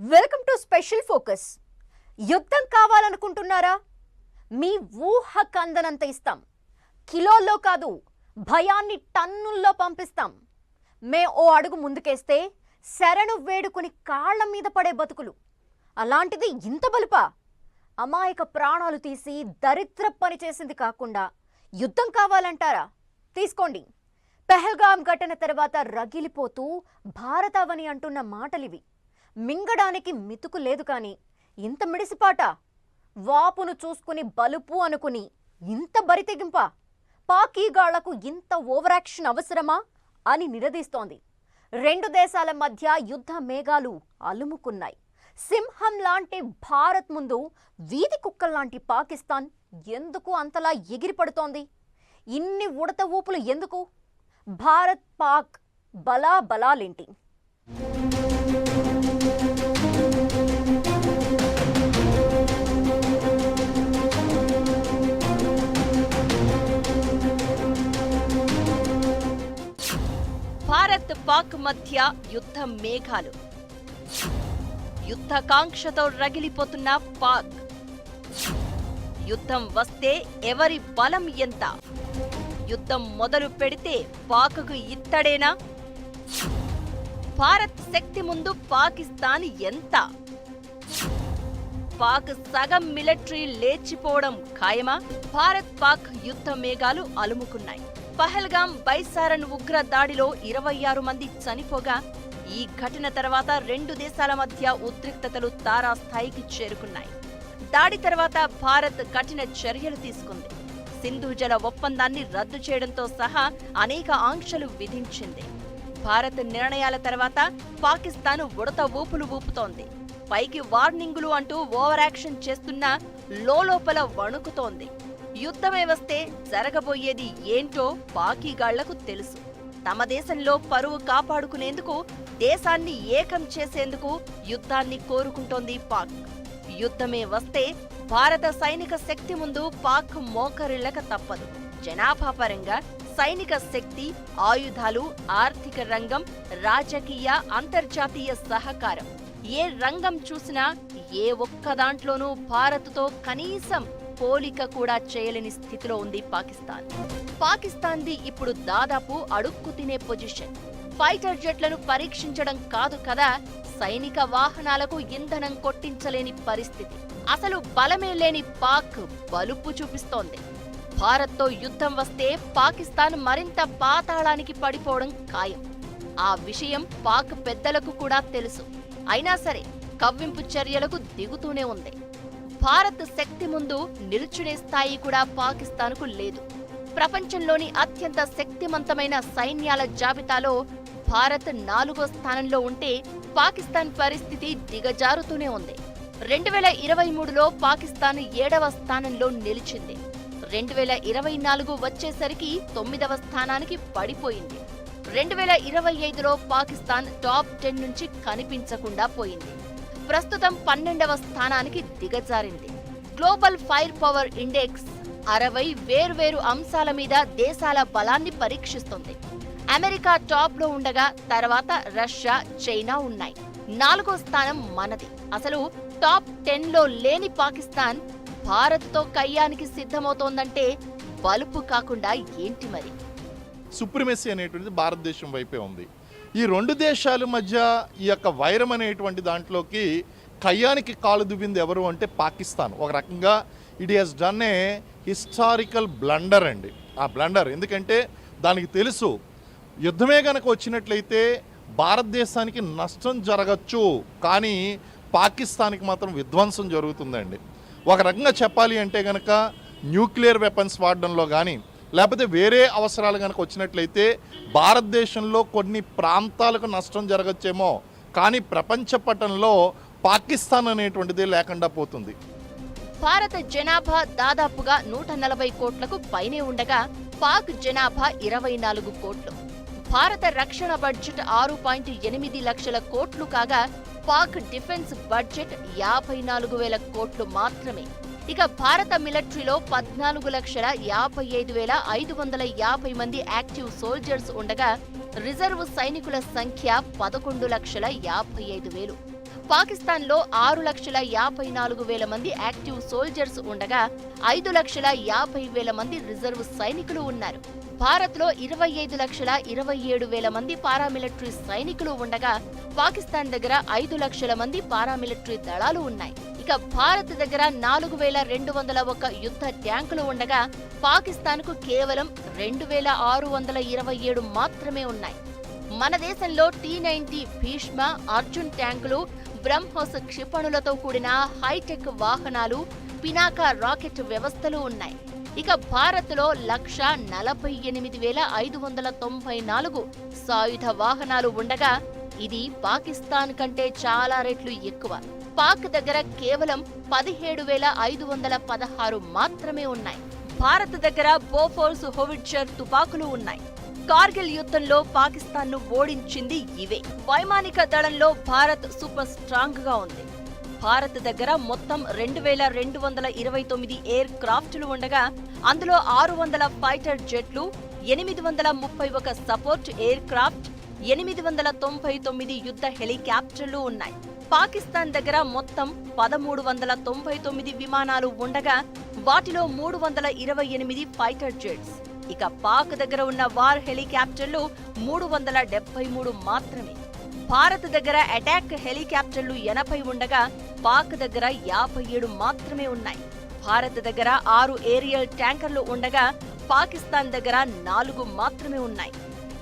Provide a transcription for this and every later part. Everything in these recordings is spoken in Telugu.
Welcome to special focus. యుద్ధం కావాలనుకుంటున్నారా? మీ ఊహ కందనంత ఇస్తాం. కిలోల్లో కాదు భయాన్ని టన్నుల్లో పంపిస్తాం. మే ఓ అడుగు ముందుకేస్తే శరణు వేడుకుని కాళ్ళ మీద పడే బతుకులు. అలాంటిది ఇంత బలుపా? అమాయక ప్రాణాలు తీసి దరిద్ర పని చేసింది కాకుండా యుద్ధం కావాలంటారా? తీసుకోండి. పెహల్గాం ఘటన తర్వాత రగిలిపోతూ భారతావని అంటున్న మాటలివి. మింగడానికి మితుకు లేదు కాని ఇంత మిడిసిపాట. వాపును చూసుకుని బలుపు అనుకుని ఇంత బరితెగింప పాకీగాళ్ళకు ఇంత ఓవరాక్షన్ అవసరమా అని నిలదీస్తోంది రెండు దేశాల మధ్య యుద్ధ మేఘాలు అలుముకున్నాయి. సింహం లాంటి భారత్ ముందు వీధి కుక్కల్లాంటి పాకిస్తాన్ ఎందుకు అంతలా ఎగిరిపడుతోంది? ఇన్ని ఉడత ఊపులు ఎందుకు? భారత్ పాక్ బలా బలాలేంటి భారత్ పాక్ మధ్య యుద్ధ మేఘాలు. యుద్ధకాంక్షతో రగిలిపోతున్న పాక్. యుద్ధం వస్తే ఎవరి బలం ఎంత? యుద్ధం మొదలు పెడితే పాక్కు ఇత్తడేనా? భారత్ శక్తి ముందు పాకిస్తాన్ ఎంత? పాక్ సగం మిలిటరీ లేచిపోవడం ఖాయమా? భారత్ పాక్ యుద్ధ మేఘాలు అలుముకున్నాయి. పహల్గాం బైసారన్ ఉగ్ర దాడిలో ఇరవై ఆరు మంది చనిపోగా ఈ ఘటన తర్వాత రెండు దేశాల మధ్య ఉద్రిక్తతలు తారాస్థాయికి చేరుకున్నాయి. దాడి తర్వాత భారత్ కఠిన చర్యలు తీసుకుంది. సింధు జల ఒప్పందాన్ని రద్దు చేయడంతో సహా అనేక ఆంక్షలు విధించింది. భారత్ నిర్ణయాల తర్వాత పాకిస్తాన్ ఉడత ఊపులు ఊపుతోంది. పైకి వార్నింగులు అంటూ ఓవర్ యాక్షన్ చేస్తున్నా లోపల వణుకుతోంది. యుద్ధమే వస్తే జరగబోయేది ఏంటో పాకీగాళ్ళకు తెలుసు. తమ దేశంలో పరువు కాపాడుకునేందుకు దేశాన్ని ఏకం చేసేందుకు యుద్ధాన్ని కోరుకుంటోంది పాక్. యుద్ధమే వస్తే భారత సైనిక శక్తి ముందు పాక్ మోకరిళ్ళక తప్పదు. జనాభా పరంగా సైనిక శక్తి ఆయుధాలు ఆర్థిక రంగం రాజకీయ అంతర్జాతీయ సహకారం. ఏ రంగం చూసినా ఏ ఒక్క దాంట్లోనూ భారత్తో కనీసం పోలిక కూడా చేయలేని స్థితిలో ఉంది పాకిస్తాన్. పాకిస్తాన్ది ఇప్పుడు దాదాపు అడుక్కు తినే పొజిషన్. ఫైటర్ జెట్లను పరీక్షించడం కాదు కదా సైనిక వాహనాలకు ఇంధనం కొట్టించలేని పరిస్థితి. అసలు బలమే లేని పాక్ బలుపు చూపిస్తోంది. భారత్తో యుద్ధం వస్తే పాకిస్తాన్ మరింత పాతాళానికి పడిపోవడం ఖాయం. ఆ విషయం పాక్ పెద్దలకు కూడా తెలుసు. అయినా సరే కవ్వింపు చర్యలకు దిగుతూనే ఉంది. భారత్ శక్తి ముందు నిల్చునే స్థాయి కూడా పాకిస్తాన్కు లేదు. ప్రపంచంలోని అత్యంత శక్తిమంతమైన సైన్యాల జాబితాలో భారత్ నాలుగో స్థానంలో ఉంటే పాకిస్తాన్ పరిస్థితి దిగజారుతూనే ఉంది. రెండు వేల ఇరవై మూడులో పాకిస్తాన్ ఏడవ స్థానంలో నిలిచింది. రెండు వేల ఇరవై నాలుగు వచ్చేసరికి తొమ్మిదవ స్థానానికి పడిపోయింది. రెండు వేల ఇరవై ఐదులో పాకిస్తాన్ టాప్ టెన్ నుంచి కనిపించకుండా పోయింది. ప్రస్తుతం పన్నెండవ స్థానానికి దిగజారింది. గ్లోబల్ ఫైర్ పవర్ ఇండెక్స్ అరవై వేర్వేరు అంశాల మీద దేశాల బలాన్ని పరీక్షిస్తుంది. అమెరికా టాప్లో ఉండగా తర్వాత రష్యా చైనా ఉన్నాయి. నాలుగో స్థానం మనది. అసలు టాప్ టెన్లో లేని పాకిస్తాన్ భారత్తో కయ్యానికి సిద్ధమవుతోందంటే బలుపు కాకుండా ఏంటి మరి? సుప్రిమసీ అనేటువంటిది భారతదేశం వైపే ఉంది. ఈ రెండు దేశాల మధ్య ఈ యొక్క వైరం అనేటువంటి దాంట్లోకి కయ్యానికి కాలు దువ్వింది ఎవరు అంటే పాకిస్తాన్. ఒక రకంగా it has done a historical blunder అండి. ఆ బ్లండర్ ఎందుకంటే దానికి తెలుసు యుద్ధమే కనుక వచ్చినట్లయితే భారతదేశానికి నష్టం జరగచ్చు కానీ పాకిస్తాన్కి మాత్రం విధ్వంసం జరుగుతుందండి. ఒక రకంగా చెప్పాలి అంటే కనుక న్యూక్లియర్ వెపన్స్ వాడడంలో కానీ లేకపోతే వేరే అవసరాలు కనుక వచ్చినట్లయితే భారతదేశంలో కొన్ని ప్రాంతాలకు నష్టం జరగచ్చేమో కానీ ప్రపంచ పటంలో పాకిస్తాన్ అనేటువంటిది లేకుండా పోతుంది. భారత జనాభా దాదాపుగా నూట నలభై కోట్లకు పైనే ఉండగా పాక్ జనాభా ఇరవై నాలుగు కోట్లు. భారత రక్షణ బడ్జెట్ ఆరు పాయింట్ ఎనిమిది లక్షల కోట్లు కాగా పాక్ డిఫెన్స్ బడ్జెట్ యాభై నాలుగు వేల కోట్లు మాత్రమే. ఇక భారత మిలిటరీలో పద్నాలుగు లక్షల యాభై ఐదు వేల ఐదు వందల యాభై మంది యాక్టివ్ సోల్జర్స్ ఉండగా రిజర్వ్ సైనికుల సంఖ్య పదకొండు లక్షల యాభై ఐదు వేలు. పాకిస్తాన్లో ఆరు లక్షల యాభై నాలుగు వేల మంది యాక్టివ్ సోల్జర్స్ ఉండగా ఐదు లక్షల యాభై వేల మంది రిజర్వ్ సైనికులు ఉన్నారు. భారత్లో ఇరవై ఐదు లక్షల ఇరవై ఏడు వేల మంది పారామిలిటరీ సైనికులు ఉండగా పాకిస్తాన్ దగ్గర ఐదు లక్షల మంది పారామిలిటరీ దళాలు ఉన్నాయి. ఇక భారత్ దగ్గర నాలుగు వేల రెండు వందల ఒక యుద్ధ ట్యాంకులు ఉండగా పాకిస్తాన్కు కేవలం రెండు వేల ఆరు వందల ఇరవై ఏడు మాత్రమే ఉన్నాయి. మన దేశంలో టీ నైన్టీ భీష్మ అర్జున్ ట్యాంకులు బ్రహ్మోస్ క్షిపణులతో కూడిన హైటెక్ వాహనాలు పినాక రాకెట్ వ్యవస్థలు ఉన్నాయి. ఇక భారత్లో లక్ష నలభై ఎనిమిది వేల ఐదు వందల తొంభై నాలుగు సాయుధ వాహనాలు ఉండగా ఇది పాకిస్తాన్ కంటే చాలా రెట్లు ఎక్కువ. పాక్ దగ్గర కేవలం పదిహేడు వేల ఐదు వందల పదహారు మాత్రమే ఉన్నాయి. భారత్ దగ్గర బోఫోర్స్ హోవిట్జర్ తుపాకులు ఉన్నాయి. కార్గిల్ యుద్ధంలో పాకిస్తాన్ను ఓడించింది ఇవే. వైమానిక దళంలో భారత్ సూపర్ స్ట్రాంగ్గా ఉంది. భారత్ దగ్గర మొత్తం రెండు వేల రెండు వందల ఇరవై తొమ్మిది ఎయిర్ క్రాఫ్ట్లు ఉండగా అందులో ఆరు వందల ఫైటర్ జెట్లు ఎనిమిది వందల ముప్పై ఒక సపోర్ట్ ఎయిర్ క్రాఫ్ట్ ఎనిమిది వందల తొంభై తొమ్మిది యుద్ధ హెలికాప్టర్లు ఉన్నాయి. పాకిస్తాన్ దగ్గర మొత్తం పదమూడు వందల తొంభై తొమ్మిది విమానాలు ఉండగా వాటిలో మూడు వందల ఇరవై ఎనిమిది ఫైటర్ జెట్స్. ఇక పాక్ దగ్గర ఉన్న వార్ హెలికాప్టర్లు మూడు వందల డెబ్బై మూడు మాత్రమే. భారత్ దగ్గర అటాక్ హెలికాప్టర్లు ఎనభై ఉండగా పాక్ దగ్గర యాభై ఏడు మాత్రమే ఉన్నాయి. భారత్ దగ్గర ఆరు ఏరియల్ ట్యాంకర్లు ఉండగా పాకిస్తాన్ దగ్గర నాలుగు మాత్రమే ఉన్నాయి.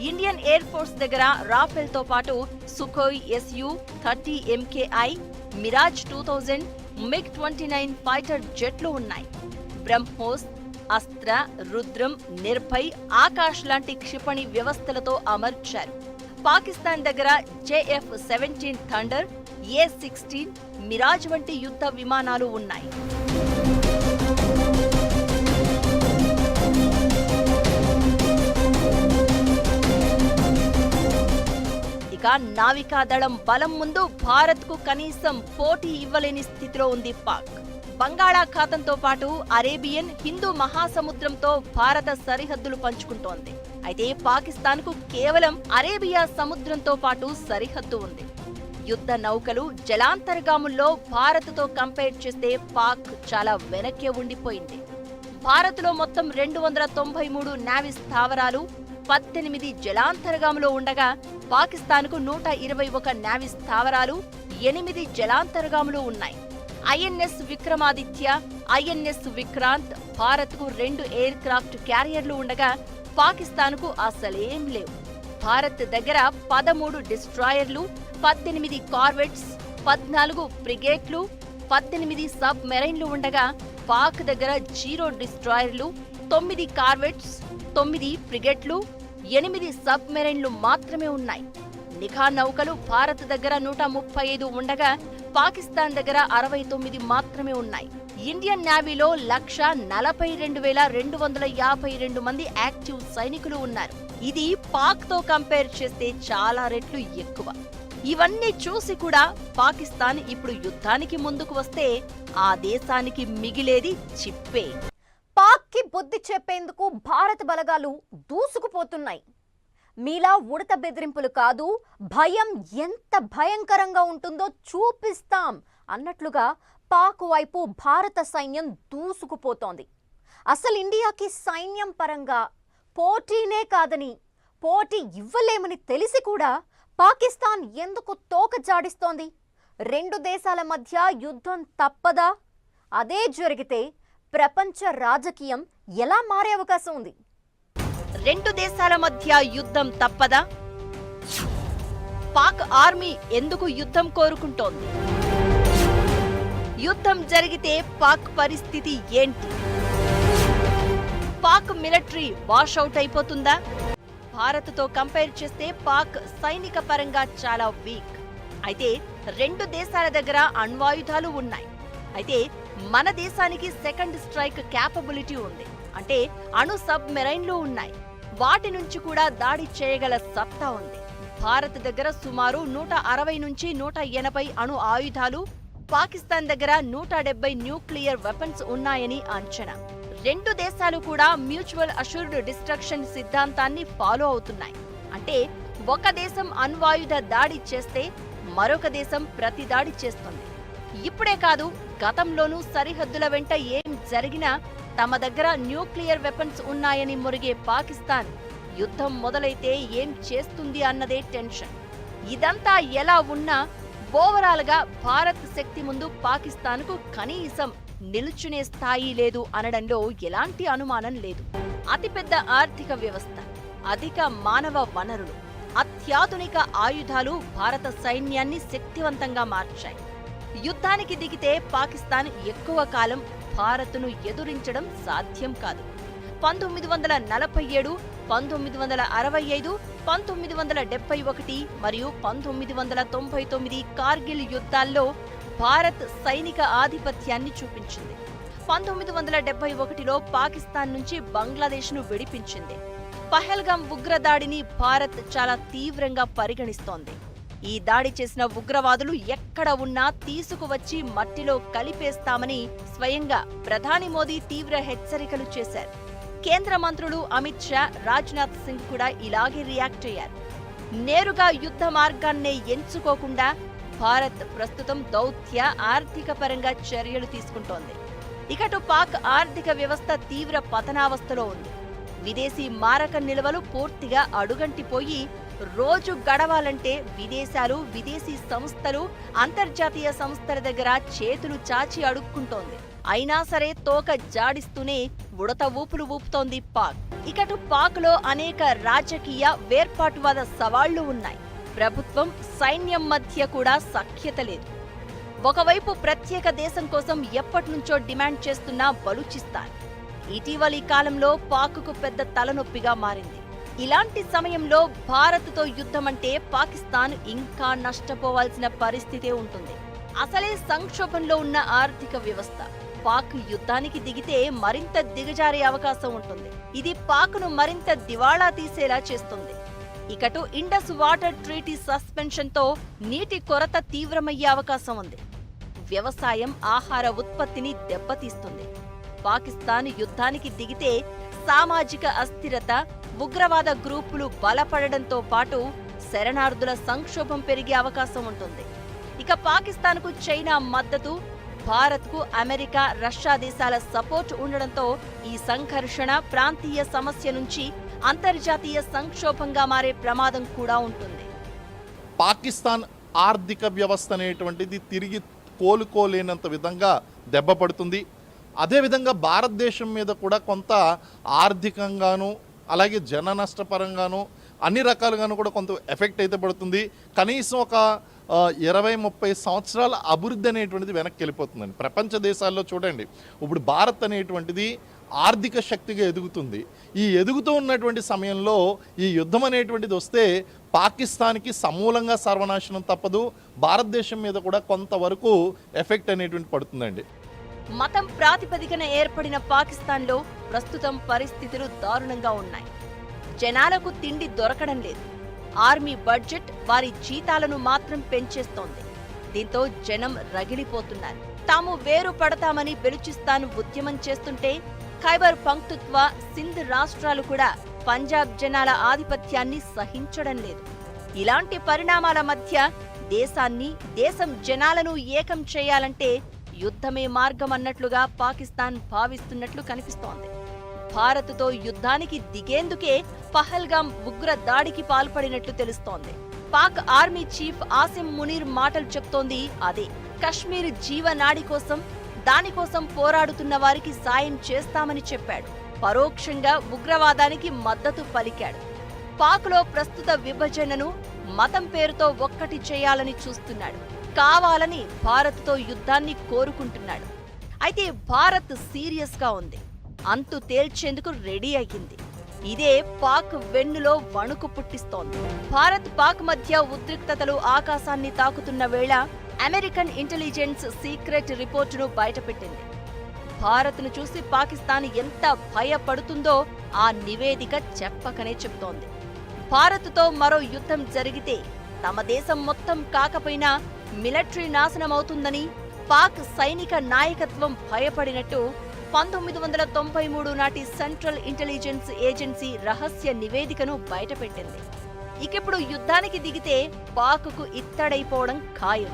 ఇండియన్ ఎయిర్ ఫోర్స్ దగ్గర రాఫెల్తో పాటు Sukhoi SU thirty MKI Mirage two thousand MiG twenty nine fighter జెట్లు ఉన్నాయి. బ్రహ్మోస్ అస్త్ర రుద్రం నిర్భయ్ ఆకాష్ లాంటి క్షిపణి వ్యవస్థలతో అమర్చారు. పాకిస్తాన్ దగ్గర JF seventeen Thunder A sixteen Mirage వంటి యుద్ధ విమానాలు ఉన్నాయి. ఇక నావికాదళం బలం ముందు భారత్కు కనీసం పోటీ ఇవ్వలేని స్థితిలో ఉంది పాక్. బంగాళాఖాతంతో పాటు అరేబియన్ హిందూ మహాసముద్రంతో భారత సరిహద్దులు పంచుకుంటోంది. అయితే పాకిస్తాన్కు కేవలం అరేబియా సముద్రంతో పాటు సరిహద్దు ఉంది. యుద్ధ నౌకలు జలాంతర్గాముల్లో భారత్తో కంపేర్ చేస్తే పాక్ చాలా వెనక్కే ఉండిపోయింది. భారత్లో మొత్తం రెండు వందల తొంభై మూడు నావీ స్థావరాలు పద్దెనిమిది జలాంతర్గాములో ఉండగా పాకిస్తాన్కు నూట ఇరవై ఒక నావీ స్థావరాలు ఎనిమిది జలాంతర్గాములు ఉన్నాయి. ఐఎన్ఎస్ విక్రమాదిత్య ఐఎన్ఎస్ విక్రాంత్ భారత్కు రెండు ఎయిర్ క్రాఫ్ట్ క్యారియర్లు ఉండగా పాకిస్తాన్కు అసలేం లేవు. భారత్ దగ్గర పదమూడు డిస్ట్రాయర్లు పద్దెనిమిది కార్వెట్స్ పద్నాలుగు బ్రిగేట్లు పద్దెనిమిది సబ్ మెరైన్లు ఉండగా పాక్ దగ్గర జీరో డిస్ట్రాయర్లు తొమ్మిది కార్వెట్స్ తొమ్మిది ఫ్రిగెట్లు ఎనిమిది సబ్మెరైన్లు మాత్రమే ఉన్నాయి. నిఘా నౌకలు భారత్ దగ్గర నూట ముప్పై ఐదు ఉండగా పాకిస్తాన్ దగ్గర అరవై తొమ్మిది మాత్రమే ఉన్నాయి. ఇండియన్ నేవీలో లక్ష నలభై రెండు వేల రెండు వందల యాభై రెండు మంది యాక్టివ్ సైనికులు ఉన్నారు. ఇది పాక్తో కంపేర్ చేస్తే చాలా రెట్లు ఎక్కువ. ఇవన్నీ చూసి కూడా పాకిస్తాన్ ఇప్పుడు యుద్ధానికి ముందుకు వస్తే ఆ దేశానికి మిగిలేది చిప్పే. బుద్ధి చెప్పేందుకు భారత బలగాలు దూసుకుపోతున్నాయి. మీలా ఉడత బెదిరింపులు కాదు భయం ఎంత భయంకరంగా ఉంటుందో చూపిస్తాం అన్నట్లుగా పాక్ వైపు భారత సైన్యం దూసుకుపోతోంది. అసలు ఇండియాకి సైన్యం పరంగా పోటీనే కాదని పోటీ ఇవ్వలేమని తెలిసి కూడా పాకిస్తాన్ ఎందుకు తోక జాడిస్తోంది? రెండు దేశాల మధ్య యుద్ధం తప్పదా? అదే జరిగితే ప్రపంచ రాజకీయం ఎలా మారే అవకాశం ఉంది? రెండు దేశాల మధ్య యుద్ధం తప్పదా? పాక్ ఆర్మీ ఎందుకు యుద్ధం కోరుకుంటోంది? యుద్ధం జరిగితే పాక్ పరిస్థితి ఏంటి? పాక్ మిలిటరీ వాషౌట్ అయిపోతుందా? భారత్తో కంపేర్ చేస్తే పాక్ సైనిక పరంగా చాలా వీక్. అయితే రెండు దేశాల దగ్గర అణ్వాయుధాలు ఉన్నాయి. అయితే మన దేశానికి సెకండ్ స్ట్రైక్ క్యాపబిలిటీ ఉంది. అంటే అణు సబ్ మెరైన్లు ఉన్నాయి. వాటి నుంచి కూడా దాడి చేయగల సత్తా ఉంది. భారత్ దగ్గర సుమారు నూట అరవై నుంచి నూట ఎనభై అణు ఆయుధాలు పాకిస్తాన్ దగ్గర నూట డెబ్బై న్యూక్లియర్ వెపన్స్ ఉన్నాయని అంచనా. రెండు దేశాలు కూడా మ్యూచువల్ అష్యూర్డ్ డిస్ట్రక్షన్ సిద్ధాంతాన్ని ఫాలో అవుతున్నాయి. అంటే ఒక దేశం అణ్వాయుధ దాడి చేస్తే మరొక దేశం ప్రతిదాడి చేస్తుంది. ఇప్పుడే కాదు గతంలోనూ సరిహద్దుల వెంట ఏం జరిగినా తమ దగ్గర న్యూక్లియర్ వెపన్స్ ఉన్నాయని మురిగే పాకిస్తాన్ యుద్ధం మొదలైతే ఏం చేస్తుంది అన్నదే టెన్షన్. ఇదంతా ఎలా ఉన్నా ఓవరాల్గా భారత్ శక్తి ముందు పాకిస్తాన్కు కనీసం నిలుచునే స్థాయి లేదు అనడంలో ఎలాంటి అనుమానం లేదు. అతిపెద్ద ఆర్థిక వ్యవస్థ అధిక మానవ వనరులు అత్యాధునిక ఆయుధాలు భారత సైన్యాన్ని శక్తివంతంగా మార్చాయి. యుద్ధానికి దిగితే పాకిస్తాన్ ఎక్కువ కాలం భారత్ను ఎదురించడం సాధ్యం కాదు. పంతొమ్మిది వందల నలభై ఏడు పంతొమ్మిది వందల అరవై ఐదు పంతొమ్మిది వందల డెబ్బై ఒకటి మరియు పంతొమ్మిది వందల తొంభై తొమ్మిది కార్గిల్ యుద్ధాల్లో భారత్ సైనిక ఆధిపత్యాన్ని చూపించింది. పంతొమ్మిది వందల డెబ్బై ఒకటిలో పాకిస్తాన్ నుంచి బంగ్లాదేశ్ను విడిపించింది. పహల్గాం ఉగ్రదాడిని భారత్ చాలా తీవ్రంగా పరిగణిస్తోంది. ఈ దాడి చేసిన ఉగ్రవాదులు ఎక్కడ ఉన్నా తీసుకువచ్చి మట్టిలో కలిపేస్తామని స్వయంగా ప్రధాని మోదీ తీవ్ర హెచ్చరికలు చేశారు. కేంద్ర మంత్రులు అమిత్ షా రాజ్నాథ్ సింగ్ కూడా ఇలాగే రియాక్ట్ అయ్యారు. నేరుగా యుద్ధ మార్గాన్నే ఎంచుకోకుండా భారత్ ప్రస్తుతం దౌత్య ఆర్థిక పరంగా చర్యలు తీసుకుంటోంది. ఇకటు పాక్ ఆర్థిక వ్యవస్థ తీవ్ర పతనావస్థలో ఉంది. విదేశీ మారక నిల్వలు పూర్తిగా అడుగంటిపోయి రోజు గడవాలంటే విదేశాలు విదేశీ సంస్థలు అంతర్జాతీయ సంస్థల దగ్గర చేతులు చాచి అడుక్కుంటోంది. అయినా సరే తోక జాడిస్తూనే ఉడత ఊపులు ఊపుతోంది పాక్. ఇకటు పాక్లో అనేక రాజకీయ వేర్పాటువాద సవాళ్ళు ఉన్నాయి. ప్రభుత్వం సైన్యం మధ్య కూడా సఖ్యత లేదు. ఒకవైపు ప్రత్యేక దేశం కోసం ఎప్పటినుంచో డిమాండ్ చేస్తున్న బలూచిస్తాన్. ఇటీవలి కాలంలో పాక్కు పెద్ద తలనొప్పిగా మారింది. ఇలాంటి సమయంలో భారత్తో యుద్ధం అంటే పాకిస్తాన్ ఇంకా నష్టపోవాల్సిన పరిస్థితే ఉంటుంది. అసలే సంక్షోభంలో ఉన్న ఆర్థిక వ్యవస్థ. పాక్ యుద్ధానికి దిగితే మరింత దిగజారే అవకాశం ఉంటుంది. ఇది పాక్ను మరింత దివాళా తీసేలా చేస్తుంది. ఇకటు ఇండస్ వాటర్ ట్రీటీ సస్పెన్షన్తో నీటి కొరత తీవ్రమయ్యే అవకాశం ఉంది. వ్యవసాయం ఆహార ఉత్పత్తిని దెబ్బతీస్తుంది. పాకిస్తాన్ యుద్ధానికి దిగితే సామాజిక అస్థిరత ఉగ్రవాద గ్రూపులు బలపడడంతో పాటు శరణార్థుల సంక్షోభం పెరిగే అవకాశం ఉంటుంది. ఇక పాకిస్తాన్కు చైనా మద్దతు భారత్కు అమెరికా రష్యా దేశాల సపోర్ట్ ఉండడంతో ఈ సంఘర్షణ ప్రాంతీయ సమస్య నుంచి అంతర్జాతీయ సంక్షోభంగా మారే ప్రమాదం కూడా ఉంటుంది. పాకిస్తాన్ ఆర్థిక వ్యవస్థ అనేటువంటిది తిరిగి కోలుకోలేనంత విధంగా దెబ్బపడుతుంది. అదేవిధంగా భారతదేశం మీద కూడా కొంత ఆర్థికంగాను అలాగే జన నష్టపరంగాను అన్ని రకాలుగాను కూడా కొంత ఎఫెక్ట్ అయితే పడుతుంది. కనీసం ఒక ఇరవై ముప్పై సంవత్సరాల అభివృద్ధి అనేటువంటిది వెనక్కి వెళ్ళిపోతుందండి. ప్రపంచ దేశాల్లో చూడండి ఇప్పుడు భారత్ అనేటువంటిది ఆర్థిక శక్తిగా ఎదుగుతుంది. ఈ ఎదుగుతూ ఉన్నటువంటి సమయంలో ఈ యుద్ధం అనేటువంటిది వస్తే పాకిస్తాన్కి సమూలంగా సర్వనాశనం తప్పదు. భారతదేశం మీద కూడా కొంతవరకు ఎఫెక్ట్ అనేటువంటి పడుతుందండి. మతం ప్రాతిపదికన ఏర్పడిన పాకిస్తాన్లో ప్రస్తుతం పరిస్థితులు దారుణంగా ఉన్నాయి. జనాలకు తిండి దొరకడం లేదు. ఆర్మీ బడ్జెట్ వారి జీతాలను మాత్రం పెంచేస్తోంది. దీంతో జనం రగిలిపోతున్నారు. తాము వేరు పడతామని బెలుచిస్తాన్ ఉద్యమం చేస్తుంటే ఖైబర్ పంక్తుత్వ సింధ్ రాష్ట్రాలు కూడా పంజాబ్ జనాల ఆధిపత్యాన్ని సహించడం లేదు. ఇలాంటి పరిణామాల మధ్య దేశాన్ని దేశం జనాలను ఏకం చేయాలంటే యుద్ధమే మార్గం అన్నట్లుగా పాకిస్తాన్ భావిస్తున్నట్లు కనిపిస్తోంది. భారత్తో యుద్ధానికి దిగేందుకే పహల్గాం ఉగ్ర దాడికి పాల్పడినట్లు తెలుస్తోంది. పాక్ ఆర్మీ చీఫ్ ఆసిమ్ మునీర్ మాటలు చెప్తోంది అదే కశ్మీర్ జీవనాడి కోసం దానికోసం పోరాడుతున్న వారికి సాయం చేస్తామని చెప్పాడు. పరోక్షంగా ఉగ్రవాదానికి మద్దతు పలికాడు. పాక్లో ప్రస్తుత విభజనను మతం పేరుతో ఒక్కటి చేయాలని చూస్తున్నాడు. కావాలని భారత్తో యుద్ధాన్ని కోరుకుంటున్నాడు. అయితే భారత్ సీరియస్గా ఉంది. అంతు తేల్చేందుకు రెడీ అయ్యింది. ఇదే పాక్ వెన్నులో వణుకు పుట్టిస్తోంది. భారత్ పాక్ మధ్య ఉద్రిక్తతలు ఆకాశాన్ని తాకుతున్న వేళ అమెరికన్ ఇంటెలిజెన్స్ సీక్రెట్ రిపోర్టును బయటపెట్టింది. భారత్ను చూసి పాకిస్తాన్ ఎంత భయపడుతుందో ఆ నివేదిక చెప్పకనే చెప్తోంది. భారత్తో మరో యుద్ధం జరిగితే తమ దేశం మొత్తం కాకపోయినా మిలిటరీ నాశనమవుతుందని పాక్ సైనిక నాయకత్వం భయపడినట్టు పంతొమ్మిది వందల తొంభై మూడు నాటి సెంట్రల్ ఇంటెలిజెన్స్ ఏజెన్సీ రహస్య నివేదికను బయటపెట్టింది. ఇకిప్పుడు యుద్ధానికి దిగితే పాక్కు ఇత్తడైపోవడం ఖాయం.